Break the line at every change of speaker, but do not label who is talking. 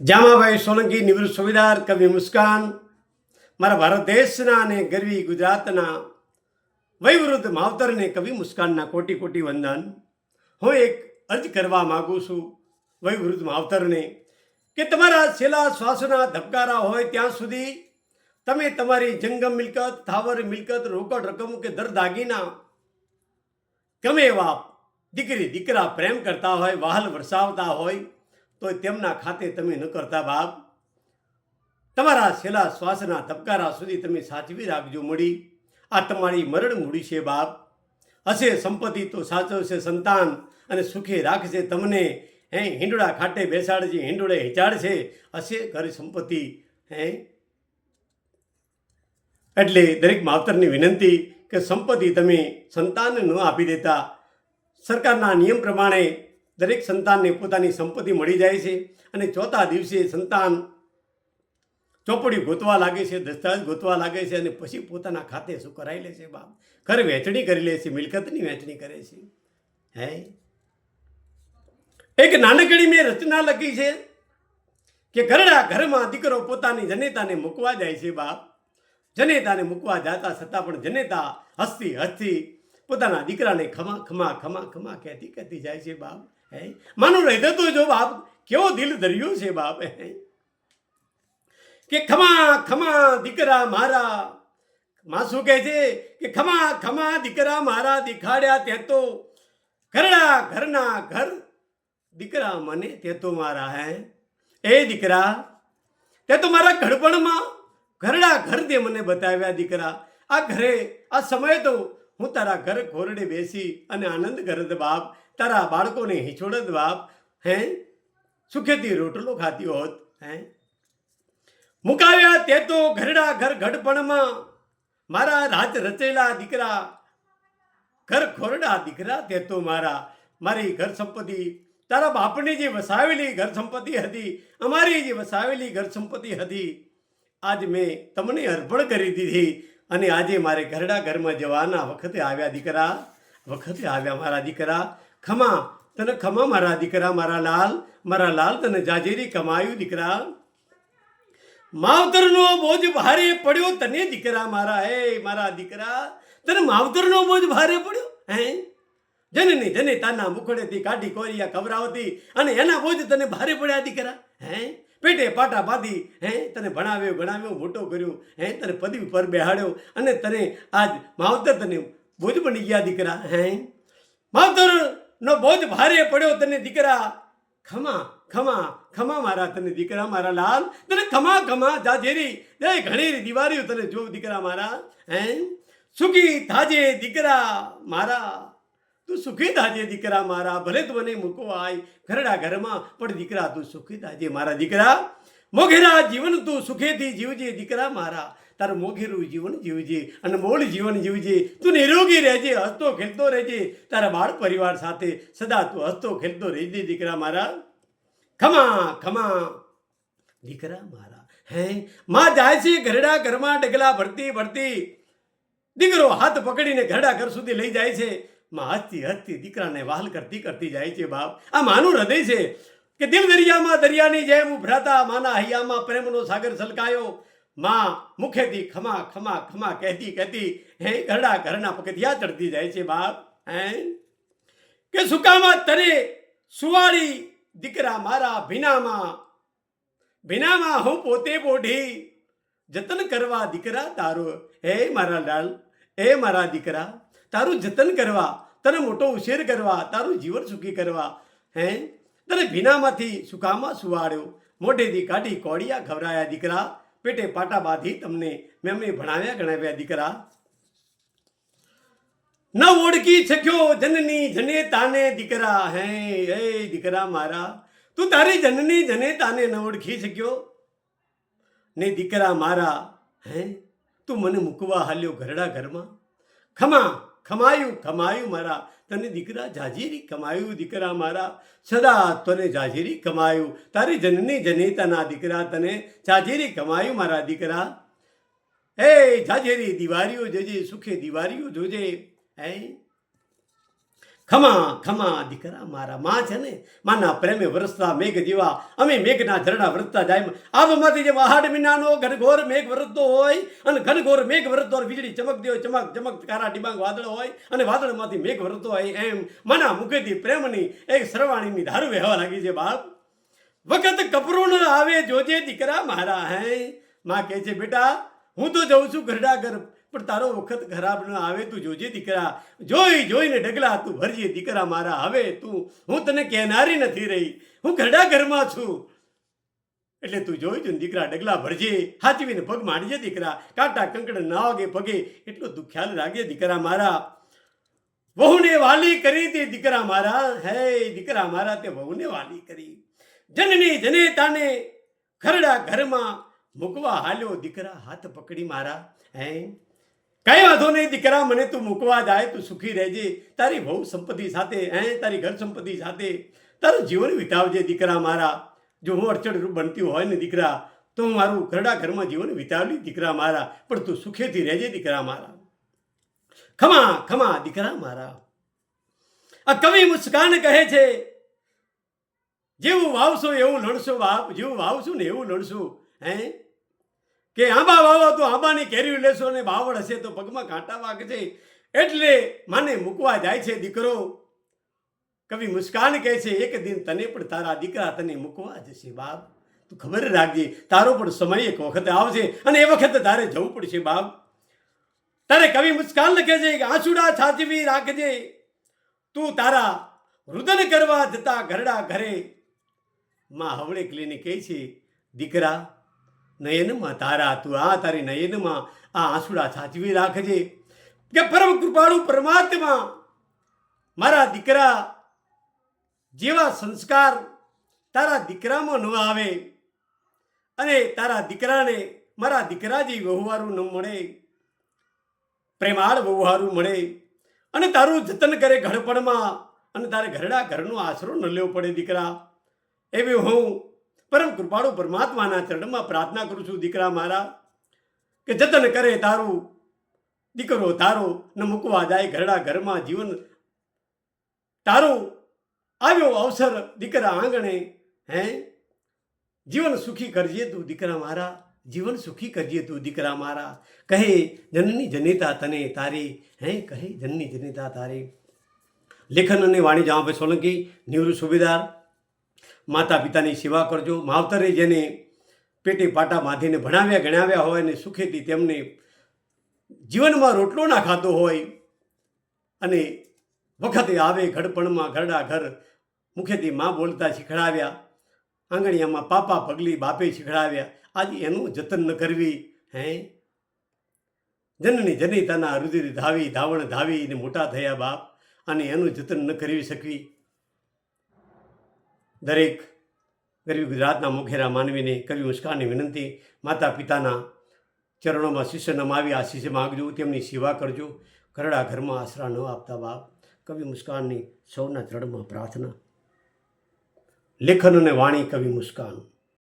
જામાભાઈ સોલંકી નિવૃત્ત સુવિધાર કવિ મુસ્કાન. મારા ભારત દેશના અને ગરવી ગુજરાતના વયવૃદ્ધ માવતરને કવિ મુસ્કાનના કોટી કોટી વંદન. હું એક અર્જ કરવા માગું છું વયવૃદ્ધ માવતરને કે તમારા છેલ્લા શ્વાસના ધબકારા હોય ત્યાં સુધી તમે તમારી જંગમ મિલકત, થાવર મિલકત, રોકડ રકમ કે દર દાગીના ગમે એવા દીકરી દીકરા પ્રેમ કરતા હોય, વહાલ વરસાવતા હોય તો તેમના ખાતે તમે ન કરતા બાપ. તમારા છેલ્લા શ્વાસના ધબકારા સુધી તમે સાચવી રાખજો મળી. આ તમારી મરણ મૂડી છે બાપ. હશે સંપત્તિ તો સાચવશે સંતાન અને સુખે રાખશે તમને. હે, હિંડોળા ખાટે બેસાડજે, હિંડોળે હિચાડશે. હશે ઘર સંપત્તિ, હે. એટલે દરેક માવતરની વિનંતી કે સંપત્તિ તમે સંતાનને ન આપી દેતા. સરકારના નિયમ પ્રમાણે દરેક સંતાનને પોતાની સંપત્તિ મળી જાય છે અને ચોથા દિવસે સંતાન ચોપડી ગોતવા લાગે છે, દસ્તાવેજ ગોતવા લાગે છે અને પછી પોતાના ખાતે શું કરાવી લે છે બાપ? ઘર વહેંચણી કરી લે છે, મિલકતની વહેંચણી કરે છે. હે? એક નાનકડી મેં રચના લખી છે કે ઘરડા ઘરમાં દીકરો પોતાની જનેતાને મૂકવા જાય છે બાપ. જનેતાને મૂકવા જાતા છતાં પણ જનેતા હસતી હસતી પોતાના દીકરાને ખમા ખમા ખમા ખમા કહેતી કહેતી જાય છે બાપ. માનું હૃદય તો જો બાપ, કેવો દિલ ધર્યું છે બાપ કે ખમા ખમા દીકરા મારા, માસુ કહે છે કે ખમા ખમા દીકરા મારા દેખાડ્યા તે તો ઘરડા ઘરના ઘર દીકરા મને તે તો મારા, હે? એ દીકરા તે તો મારા ઘડપણમાં ઘરડા ઘર તે મને બતાવ્યા દીકરા. આ ઘરે, આ સમય તો હું તારા ઘર ઘોરડે બેસી અને આનંદ કરત બાપ. તારા બાળકોને હિંચોડત બાપ હે? સુખેથી રોટલો ખાતી હોત, હે? મુકાવ્યા તે તો ઘરડા ઘર ઘડપણમાં. મારા રાત રચેલા દીકરા, ઘર ખોરડા દીકરા તે તો મારા, મારી ઘર સંપત્તિ. તારા બાપની જે વસાવેલી ઘર સંપત્તિ હતી, અમારી જે વસાવેલી ઘર સંપત્તિ હતી, આજ મેં તમને અર્પણ કરી દીધી અને આજે મારે ઘરડા ઘરમાં જવાના વખતે આવ્યા દીકરા, વખતે આવ્યા મારા દીકરા. ખમા, તને ખમા મારા દીકરા, મારા લાલ મારા લાલ તને જાજેરી કમાયું દીકરા. માવતરનો બોજ ભારે પડ્યો તને દીકરા મારા, હે મારા દીકરા. તને માવતરનો બોજ ભારે પડ્યો, હે? જનની જને તાના મુખડેથી કાઢી કોરિયા કવરાવતી અને એના બોજ તને ભારે પડ્યા દીકરા, હે? પેટે પાટા બાંધી, હે? તને ભણાવ્યો, ગણાવ્યો, મોટો કર્યો, હે? તને પદવી પર બેહાડ્યો અને તને આજ માવતર તને બોજ બની ગયા દીકરા, હે? માવતર નો બોજ ભારે પડ્યો તને દીકરા. ખમા ખમા ખમા મારા તને દીકરા મારા લાલ. તને ખમા ખમા જાજેરી. દે ઘણી દિવારીઓ તને જો દીકરા મારા. હે? સુખી થાજે દીકરા મારા. તું સુખી થાજે દીકરા મારા. ભલે તું મને મૂકો આય. ઘરડા ઘરમાં પણ દીકરા તું સુખી થાજે મારા દીકરા. મોઘેરા જીવન તું સુખેથી જીવજે દીકરા મારા. તારું મોઘેરું જીવન જીવજે અને મોળ જીવન જીવજે. તું નિરોગી રહેજે, હસતો ખેલતો રહેજે. તારા બાળ પરિવાર સાથે સદા તું હસતો ખેલતો રહેજે, દીકરા મારા. ખમા ખમા. દીકરા મારા, હે? માં જાય છે ઘરડા ઘરમાં ડગલા ભરતી ભરતી. દીકરો હાથ પકડીને ઘરડા ઘર સુધી લઈ જાય છે. માં હસતી હસતી દીકરાને વહાલ કરતી કરતી જાય છે બાપ. આ માનું હૃદય છે કે દિલ દરિયામાં દરિયાની જેમ ઉભરાતા માના હૈયામાં પ્રેમનો સાગર છલકાયો. માં મુખેથી ખમા ખમા ખમા કહેતી કહેતી, હે ઘરડા ઘરના પગથિયા ચડતી જાય છે બાપ, હે? કે સુકામાં તરે સુવાળી દીકરા મારા ભીનામાં? ભીનામાં હું પોતે બોઢી જતન કરવા દીકરા તારો, હે મારા લાલ, હે મારા દીકરા, તારું જતન કરવા, તને મોટો ઉછેર કરવા, તારું જીવન સુખી કરવા, હે? તને ભીનામાંથી સુકામાં સુવાડ્યો મોઢેથી કાઢી કોડિયા ખવરાયા દીકરા પેટે પાટા બાંધી તમને મેં અમને ભણાવ્યા ગણાવ્યા દીકરા. ન ઓળખી શક્યો જનની જને તાને દીકરા. હે, એ દીકરા મારા, તું તારી જનની જને તાને ન ઓળખી શક્યો? ને દીકરા મારા, હે, તું મને મૂકવા હાલ્યો ઘરડા ઘરમાં. ખમા, ખમાયું ખમાયું મારા. તને દીકરા જાજીરી કમાયું, દીકરા મારા સદા તને જાજીરી કમાયું. તારી જનની જનેતાના દીકરા તને જાજીરી કમાયું, મારા દીકરા. એ જાજેરી દિવારીઓ જોજે, સુખે દિવારીઓ જોજે. હે ખમા ખમા, દીકરા, મારા માં છે ને, માના પ્રેમે વરસતા મેઘ જેવા, અમે મેઘના ઝરણા વરસતા જાય આવમાંથી જે વહાડ વિનાનો ઘનઘોર મેઘ વરસતો હોય, અને ઘનઘોર મેઘ વરસતો વીજળી ચમકતી હોય, ચમક ચમક, કારા ડિબાંગ વાદળ હોય, અને વાદળમાંથી મેઘ વરસતો હોય એમ. માના મુખેથી પ્રેમની એક સરવાણીની ધારું વહેવા લાગી છે બાપ. વખત કપરું આવે જોજે દીકરા મારા હે. માં કહે છે, બેટા, હું તો જઉં છું ઘરડા ઘર પણ તારો વખત ખરાબ ન આવે તું જોજે દીકરા. જોઈ, જોઈને ડગલા તું ભરજે દીકરા મારા. હવે તું, હું તને કહેનારી નથી રહી. હું ઘરડા ઘરમાં છું. એટલે તું જોઈ ને દીકરા ડગલા ભરજે. હાચવીને પગ માંડજે દીકરા. કાંટા કંકડ ના વાગે પગે. એટલો તું ખ્યાલ રાખજે દીકરા મારા. વહુને વાલી કરી તે દીકરા મારા. હે, દીકરા મારા, તે વહુને વાલી કરી. જનની જનેતાને ખરડા ઘરમાં મૂકવા હાલ્યો દીકરા હાથ પકડી મારા. હે? કઈ વાંધો નહીં, દીકરા, મને તું મૂકવા જાય, તું સુખી રહેજે. તારી બહુ સંપત્તિ સાથે, હે, તારી ઘર સંપત્તિ સાથે. તારું જીવન વિતાવજે, દીકરા મારા. જો હું અડચણ બનતી હોય ને, દીકરા, તો હું મારું ઘરડા ઘરમાં જીવન વિતાવલી દીકરા મારા. પણ તું સુખેથી રહેજે, દીકરા મારા. ખમા ખમા, દીકરા મારા. આ કવિ મુસ્કાન કહે છે, જેવું વાવશો એવું લણશો બાપ, જેવું વાવશું ને એવું લણશું. હે? કે આંબા વાવો તો આંબાની કેરી લેશો ને બાવળ હશે તો પગમાં કાંટા વાગશે એટલે માને મૂકવા જાય છે દીકરો. કવિ મુસ્કાન કહે છે, એક દિન તને પણ તારા દીકરા તને મૂકવા જશે બાપ. તું ખબર રાખજે, તારો પણ સમય એક વખત આવશે અને એ વખતે તારે જવું પડશે બાપ. તારે કવિ મુસ્કાન લખે છે કે, આંસુડા છાચવી રાખજે. તું તારા રુદન કરવા જતા ઘરડા ઘરે. માં હવળે ક્લીને કહે છે, દીકરા નયનમાં તારા તું આ તારી નયનમાં આ આંસુડા સાચવી રાખજે કે પરમ કૃપાળુ પરમાત્મા મારા દીકરા જેવા સંસ્કાર તારા દીકરામાં ન આવે અને તારા દીકરાને મારા દીકરા જેવી વહુવારું ન મળે પ્રેમાળ વહુવારું મળે અને તારું જતન કરે ઘડપણમાં અને તારે ઘરડા ઘરનો આશરો ન લેવો પડે દીકરા એવી હું પરમ કૃપાળુ પરમાત્માના ચરણમાં પ્રાર્થના કરું છું, દીકરા મારા, કે જતન કરે તારું, દીકરો તારો, ન મૂકવા જાય ઘરડા ઘરમાં જીવન. તારું આવ્યો અવસર દીકરા આંગણે, હે? જીવન સુખી કરજે તું, દીકરા મારા, જીવન સુખી કરજે તું, દીકરા મારા. કહે, જનની જનેતા તને તારી, હે? કહે, જનની જનેતા તારી. લેખન અને વાણી જામભાઈ સોલંકી, નિવૃત્ત સુબેદાર માતા પિતાની સેવા કરજો. માવતરે જેને પેટે પાટા બાંધીને ભણાવ્યા, ગણાવ્યા હોય અને સુખેથી તેમને જીવનમાં રોટલો ના ખાતો હોય અને વખતે આવે ઘડપણમાં ઘરડા ઘર મુખેથી માં બોલતા શીખડાવ્યા. આંગણિયામાં પાપા પગલી બાપે શીખડાવ્યા. આજે એનું જતન ન કરવી, હે? જનની જનિતાના રુધિર ધાવી, ધાવણ ધાવી ને મોટા થયા બાપ અને એનું જતન ન કરી શકવી. દરેક ગરીબ ગુજરાતના મુખેરા માનવીને કવિ મુસ્કાનની વિનંતી માતા પિતાના ચરણોમાં શિષ્ય નમાવી આ શિષ્ય માગજો, તેમની સેવા કરજો. ઘરડા ઘરમાં આશરા ન આપતા બાપ. કવિ મુસ્કાનની સૌના ચરણમાં પ્રાર્થના. લેખન અને વાણી કવિ મુસ્કાન.